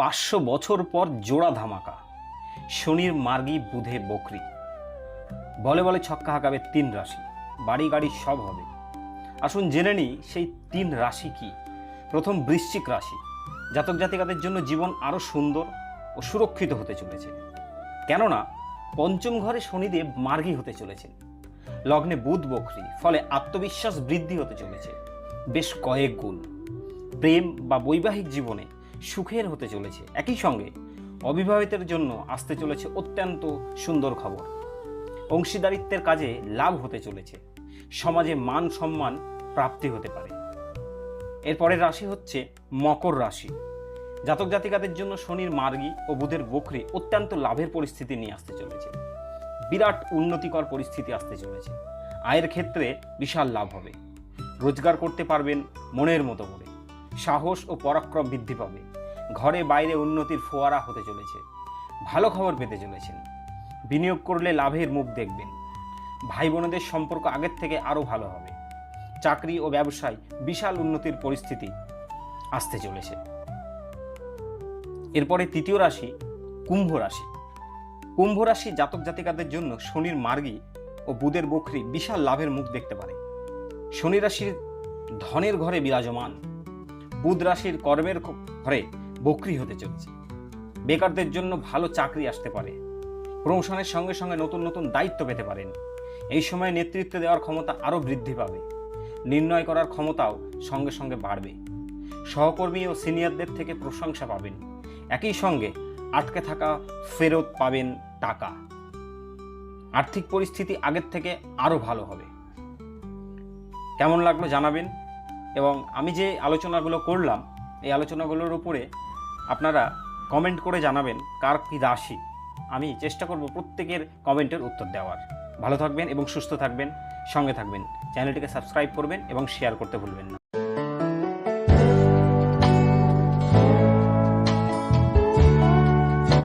পাঁচশো বছর পর জোড়া ধামাকা। শনির মার্গী বুধে বকরি। বলে বলে ছক্কা হাঁকাবে তিন রাশি। বাড়ি গাড়ি সব হবে। আসুন জেনে নিই সেই তিন রাশি কি। প্রথম বৃশ্চিক রাশি। জাতক জাতিকাদের জন্য জীবন আরও সুন্দর ও সুরক্ষিত হতে চলেছে। কেননা, পঞ্চম ঘরে শনিদেব মার্গী হতে চলেছেন। লগ্নে বুধ বকরি, ফলে আত্মবিশ্বাস বৃদ্ধি হতে চলেছে। বেশ কয়েক গুণ। প্রেম বা বৈবাহিক জীবনে সুখের হতে চলেছে। একই সঙ্গে অবিবাহিতের জন্য আসতে চলেছে অত্যন্ত সুন্দর খবর। অংশীদারিত্বের কাজে লাভ হতে চলেছে। সমাজে মান সম্মান প্রাপ্তি হতে পারে। এরপরের রাশি হচ্ছে মকর রাশি। জাতক জাতিকাদের জন্য শনির মার্গী ও বুধের বকরি অত্যন্ত লাভের পরিস্থিতি নিয়ে আসতে চলেছে। বিরাট উন্নতিকর পরিস্থিতি আসতে চলেছে। আয়ের ক্ষেত্রে বিশাল লাভ হবে। রোজগার করতে পারবেন মনের মতো করে। সাহস ও পরাক্রম বৃদ্ধি পাবে। ঘরে বাইরে উন্নতির ফোয়ারা হতে চলেছে। ভালো খবর পেতে চলেছেন। বিনিয়োগ করলে লাভের মুখ দেখবেন। ভাই বোনেদের সম্পর্ক আগের থেকে আরও ভালো হবে। চাকরি ও ব্যবসায় বিশাল উন্নতির পরিস্থিতি আসতে চলেছে। এরপরে তৃতীয় রাশি, কুম্ভ রাশি। কুম্ভ রাশি জাতক জাতিকাদের জন্য শনির মার্গী ও বুধের বকরি বিশাল লাভের মুখ দেখতে পারে। শনি রাশির ধনের ঘরে বিরাজমান। বুধ রাশির কর্মের ঘরে বকরি হতে চলেছে। বেকারদের জন্য ভালো চাকরি আসতে পারে। প্রমোশনের সঙ্গে সঙ্গে নতুন নতুন দায়িত্ব পেতে পারেন। এই সময় নেতৃত্ব দেওয়ার ক্ষমতা আরও বৃদ্ধি পাবে। নির্ণয় করার ক্ষমতাও সঙ্গে সঙ্গে বাড়বে। সহকর্মী ও সিনিয়রদের থেকে প্রশংসা পাবেন। একই সঙ্গে আটকে থাকা ফেরত পাবেন টাকা। আর্থিক পরিস্থিতি আগের থেকে আরও ভালো হবে। কেমন লাগল জানাবেন? এবং আমি যে আলোচনাগুলো করলাম, এই আলোচনাগুলোর উপরে আপনারা কমেন্ট করে জানাবেন কার কী রাশি। আমি চেষ্টা করব প্রত্যেকের কমেন্টের উত্তর দেওয়ার। ভালো থাকবেন এবং সুস্থ থাকবেন, সঙ্গে থাকবেন। চ্যানেলটিকে সাবস্ক্রাইব করবেন এবং শেয়ার করতে ভুলবেন না।